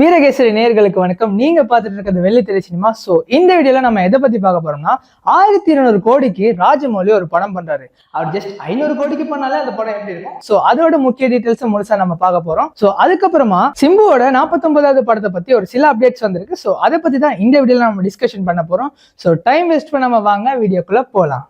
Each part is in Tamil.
வீரகேசரி நேர்களுக்கு வணக்கம். நீங்க பார்த்துட்டு இருக்கிறது வெள்ளித்திரை சினிமா. சோ இந்த வீடியோல நம்ம எதை பத்தி பார்க்க போறோம்னா ஆயிரத்தி இருநூறு கோடிக்கு ராஜமௌலி ஒரு படம் பண்றாரு. அவர் ஜஸ்ட் ஐநூறு கோடிக்கு பண்ணாலே அந்த படம் எப்படி இருக்கும்? சோ அதோட முக்கிய டீடைல்ஸ் முழுசா நம்ம பார்க்க போறோம். சோ அதுக்கப்புறமா சிம்புவோட நாற்பத்தொன்பதாவது படத்தை பத்தி ஒரு சில அப்டேட்ஸ் வந்திருக்கு. சோ அதை பத்தி தான் இந்த வீடியோல நம்ம டிஸ்கஷன் பண்ண போறோம். சோ டைம் வேஸ்ட் பண்ணாம வாங்க வீடியோக்குள்ள போலாம்.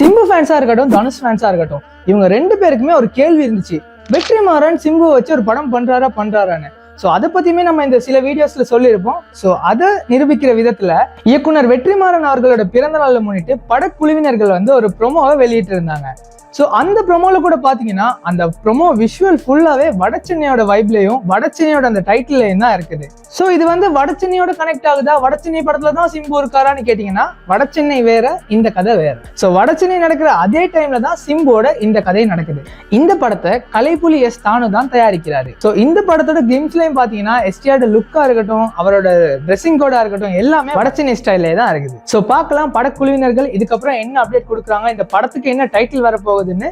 சிம்பு ஃபேன்ஸா இருக்கட்டும் தனுஷ் ஃபேன்ஸா இருக்கட்டும் இவங்க ரெண்டு பேருக்குமே ஒரு கேள்வி இருந்துச்சு. வெற்றிமாறன் சிம்பு வச்சு ஒரு படம் பண்றாரா பண்றாரான்னு. ஸோ அதை பத்தியுமே நம்ம இந்த சில வீடியோஸ்ல சொல்லியிருப்போம். ஸோ அதை நிரூபிக்கிற விதத்துல இயக்குனர் வெற்றிமாறன் அவர்களோட பிறந்த நாளை முன்னிட்டு படக்குழுவினர்கள் வந்து ஒரு ப்ரொமோவை வெளியிட்டு இருந்தாங்க ஸோ அந்த ப்ரொமோவில் கூட பார்த்தீங்கன்னா அந்த ப்ரொமோ விஷுவல் ஃபுல்லாகவே வடச்சென்னையோட வைப்லேயும் வடச்சென்னையோட அந்த டைட்டில்லையும் தான் இருக்குது. ஸோ இது வந்து வடச்சென்னையோட கனெக்ட் ஆகுதா? வடச்சென்னை படத்தில் தான் சிம்பு இருக்காரான்னு கேட்டிங்கன்னா வடச்சென்னை வேற இந்த கதை வேற. ஸோ வடச்சென்னை நடக்கிற அதே டைமில் தான் சிம்புவோட இந்த கதை நடக்குது. இந்த படத்தை கலைப்புலி எஸ் தானு தான் தயாரிக்கிறாரு. ஸோ இந்த படத்தோட கிம்ஸ்லையும் பார்த்தீங்கன்னா எஸ்டிஆர்ட லுக்காக இருக்கட்டும் அவரோட ட்ரெஸ்ஸிங் கோடாக இருக்கட்டும் எல்லாமே வடச்சென்னை ஸ்டைலே தான் இருக்குது. ஸோ பார்க்கலாம் படக்குழுவினர்கள் இதுக்கப்புறம் என்ன அப்டேட் கொடுக்குறாங்க இந்த படத்துக்கு என்ன டைட்டில் வரப்போகுதுன்னு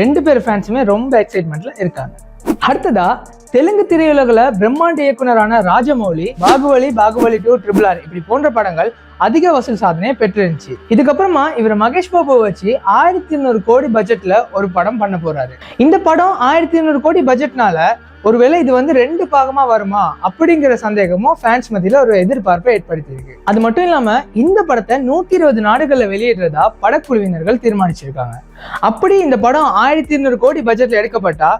ரெண்டு பேர் ஃபேன்ஸுமே ரொம்ப எக்ஸைட்மெண்ட்ல இருக்காங்க. அடுத்ததா தெலுங்கு திரையுலகில் பிரம்மாண்ட இயக்குனரான Rajamouli Baahubali Baahubali two triple R இப்படி போன்ற படங்கள் அதிக வசூல் சாதனையை பெற்றிருந்துச்சு. இதுக்கப்புறமா இவர் மகேஷ் பாபு வச்சு ஆயிரத்தி இருநூறு கோடி பட்ஜெட்ல ஒரு படம் பண்ண போறாரு. இந்த படம் ஆயிரத்தி இருநூறு கோடி பட்ஜெட்னால ஒருவேளை இது வந்து ரெண்டு பாகமா வருமா அப்படிங்கிற சந்தேகமும் ஃபேன்ஸ் மத்தியில ஒரு எதிர்பார்ப்பை ஏற்படுத்தியிருக்கு. அது மட்டும் இல்லாம இந்த படத்தை நூத்தி இருபது நாடுகள்ல வெளியிடுறதா படக்குழுவினர்கள் தீர்மானிச்சிருக்காங்க. அப்படி இந்த படம் ஆயிரத்தி இருநூறு கோடி பட்ஜெட்ல எடுக்கப்பட்டா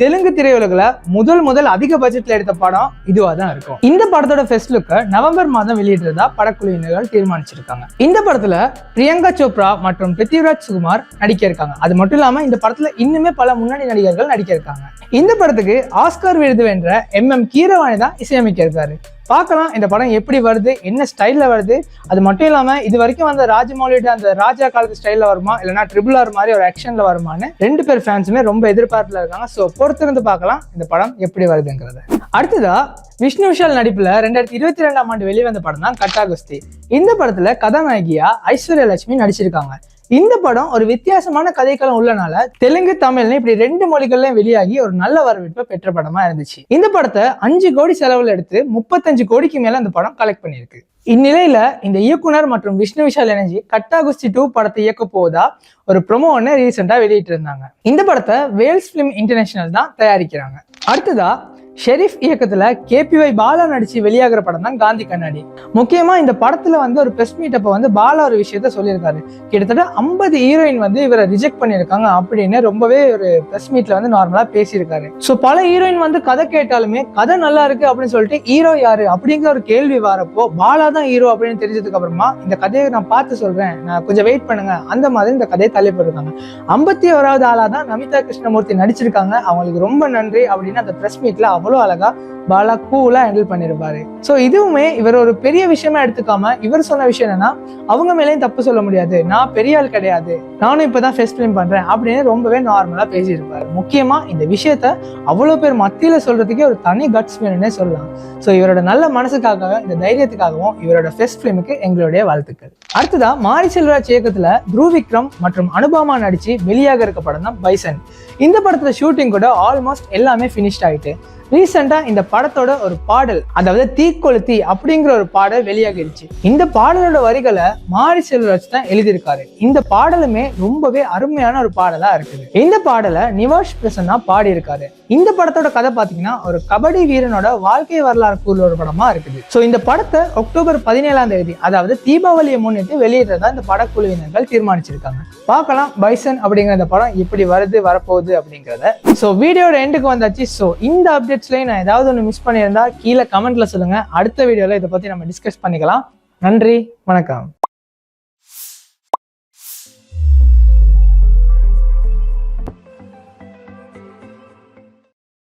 தெலுங்கு திரையுலகில் முதல் முதல் அதிக பட்ஜெட்ல எடுத்த படம் இதுவாக தான் இருக்கும். இந்த படத்தோட ஃபெஸ்ட் லுக்கை நவம்பர் மாதம் வெளியிடுறதா படக்குழுவினர்கள் தீர்மானிச்சிருக்காங்க. இந்த படத்துல பிரியங்கா சோப்ரா மற்றும் பிருத்திவிராஜ் சுகுமார் நடிக்க இருக்காங்க அது மட்டும் இல்லாம இந்த படத்துல இன்னுமே பல முன்னணி நடிகர்கள் நடிக்க இருக்காங்க இந்த படத்துக்கு ஆஸ்கார் விருது வென்ற எம் எம் கீரவாணி தான் இசையமைக்க இருக்காரு பார்க்கலாம். இந்த படம் எப்படி வருது என்ன ஸ்டைலில் வருது. அது மட்டும் இல்லாமல் இது வரைக்கும் வந்த ராஜமௌலியோட அந்த ராஜா காலத்து ஸ்டைலில் வருமா இல்லைன்னா ட்ரிபிள் ஆர் மாதிரி ஒரு ஆக்ஷனில் வருமான்னு ரெண்டு பேர் ஃபேன்ஸுமே ரொம்ப எதிர்பார்ப்பில் இருக்காங்க. ஸோ பொறுத்திருந்து பார்க்கலாம் இந்த படம் எப்படி வருதுங்கிறத. அடுத்ததா விஷ்ணு விஷால் நடிப்புல ரெண்டாயிரத்தி இருபத்தி ரெண்டாம் ஆண்டு வெளிவந்த படம் தான் கட்டா குஸ்தி. இந்த படத்துல கதாநாயகியா ஐஸ்வர்யா லட்சுமி நடிச்சிருக்காங்க. இந்த படம் ஒரு வித்தியாசமான கதைக்களம் உள்ளனால தெலுங்கு தமிழ்னு இப்படி ரெண்டு மொழிகள்லயும் வெளியாகி ஒரு நல்ல வரவேற்பை பெற்ற படமா இருந்துச்சு. இந்த படத்தை அஞ்சு கோடி செலவுல எடுத்து முப்பத்தஞ்சு கோடிக்கு மேல அந்த படம் கலெக்ட் பண்ணியிருக்கு. இந்நிலையில இந்த இயக்குனர் மற்றும் விஷ்ணு விஷால் இணைஞ்சி கட்டா குஸ்தி டூ படத்தை இயக்க போவதா ஒரு ப்ரொமோ ஒன்று ரீசெண்டா வெளியிட்டு இருந்தாங்க இந்த படத்தை வேல்ஸ் பிலிம் இன்டர்நேஷனல் தான் தயாரிக்கிறாங்க. அடுத்ததா ஷெரீஃப் இயக்கத்துல கேபிஒய் பாலா நடிச்சு வெளியாகிற படம் தான் காந்தி கண்ணாடி. முக்கியமா இந்த படத்துல வந்து ஒரு பிரஸ் மீட் அப்ப வந்து பாலா ஒரு விஷயத்த சொல்லியிருக்காரு. கிட்டத்தட்ட ஐம்பது ஹீரோயின் வந்து இவரை ரிஜெக்ட் பண்ணியிருக்காங்க அப்படின்னு ரொம்பவே ஒரு பிரஸ் மீட்ல வந்து நார்மலா பேசியிருக்காரு. ஸோ பல ஹீரோயின் வந்து கதை கேட்டாலுமே கதை நல்லா இருக்கு அப்படின்னு சொல்லிட்டு ஹீரோ யாரு அப்படிங்கிற ஒரு கேள்வி வரப்போ பாலா தான் ஹீரோ அப்படின்னு தெரிஞ்சதுக்கு அப்புறமா இந்த கதையை நான் பார்த்து சொல்றேன். நான் கொஞ்சம் வெயிட் பண்ணுங்க. அந்த மாதிரி இந்த கதையை தள்ளி ஐம்பத்தி ஓராவது ஆளா தான் நமிதா கிருஷ்ணமூர்த்தி நடிச்சிருக்காங்க. அவங்களுக்கு ரொம்ப நன்றி அப்படின்னு அந்த பிரஸ் மீட்ல அவ்வளோ அழகா பாலா கூலா ஹேண்டில் பண்ணிருப்பாரு. ஸோ இதுவுமே இவர் ஒரு பெரிய விஷயமா எடுத்துக்காம இவர் சொன்ன விஷயம் என்னன்னா அவங்க மேலேயும் தப்பு சொல்ல முடியாது. நான் பெரிய ஆள் கிடையாது. நானும் இப்பதான் ஃபெஸ்ட் ஃபிலிம் பண்றேன் அப்படின்னு ரொம்பவே நார்மலா பேசியிருப்பாரு. முக்கியமா இந்த விஷயத்த அவ்வளோ பேர் மத்தியில் சொல்றதுக்கே ஒரு தனி கட்ஸ் வேணும்னே சொல்லலாம். ஸோ இவரோட நல்ல மனசுக்காகவும் இந்த தைரியத்துக்காகவும் இவரோட ஃபெஸ்ட் ஃபிலிமுக்கு எங்களுடைய வாழ்த்துக்கள். அடுத்ததா மாரி செல்வராஜ் இயக்கத்துல த்ருவ் விக்ரம் மற்றும் அனுபமா நடிச்சு வெளியாக இருக்க படம் தான் பைசன். இந்த படத்துல ஷூட்டிங் கூட ஆல்மோஸ்ட் எல்லாமே ஃபினிஷ்ட் ஆயிட்டு ரீசெண்டா இந்த படத்தோட ஒரு பாடல் அதாவது தீக்கொளுத்தி அப்படிங்கிற ஒரு பாடல் வெளியாகிடுச்சு இந்த பாடலோட வரிகளை மாரி செல்வராஜ் தான் எழுதியிருக்காரு. இந்த பாடலுமே ரொம்பவே அருமையான ஒரு பாடலா இருக்குது. இந்த பாடலை நிவாஷ் பிரசன்னா பாடியிருக்காரு. இந்த படத்தோட கதை பாத்தீங்கன்னா ஒரு கபடி வீரனோட வாழ்க்கை வரலாறு கூறுற ஒரு படமா இருக்குது. ஸோ இந்த படத்தை அக்டோபர் பதினேழாம் தேதி அதாவது தீபாவளியை முன்னிட்டு வெளியிடுறதா இந்த படக்குழுவினர்கள் தீர்மானிச்சிருக்காங்க. பார்க்கலாம் பைசன் அப்படிங்கிற இந்த படம் எப்படி வருது வரப்போகுது அப்படிங்கிறத. ஸோ வீடியோட எண்டுக்கு வந்தாச்சு. ஸோ இந்த அப்டேட் அப்டேட்ஸ்லயும் நான் ஏதாவது ஒன்று மிஸ் பண்ணியிருந்தா கீழே கமெண்ட்ல சொல்லுங்க. அடுத்த வீடியோவில் இதை பத்தி நம்ம டிஸ்கஸ் பண்ணிக்கலாம். நன்றி வணக்கம்.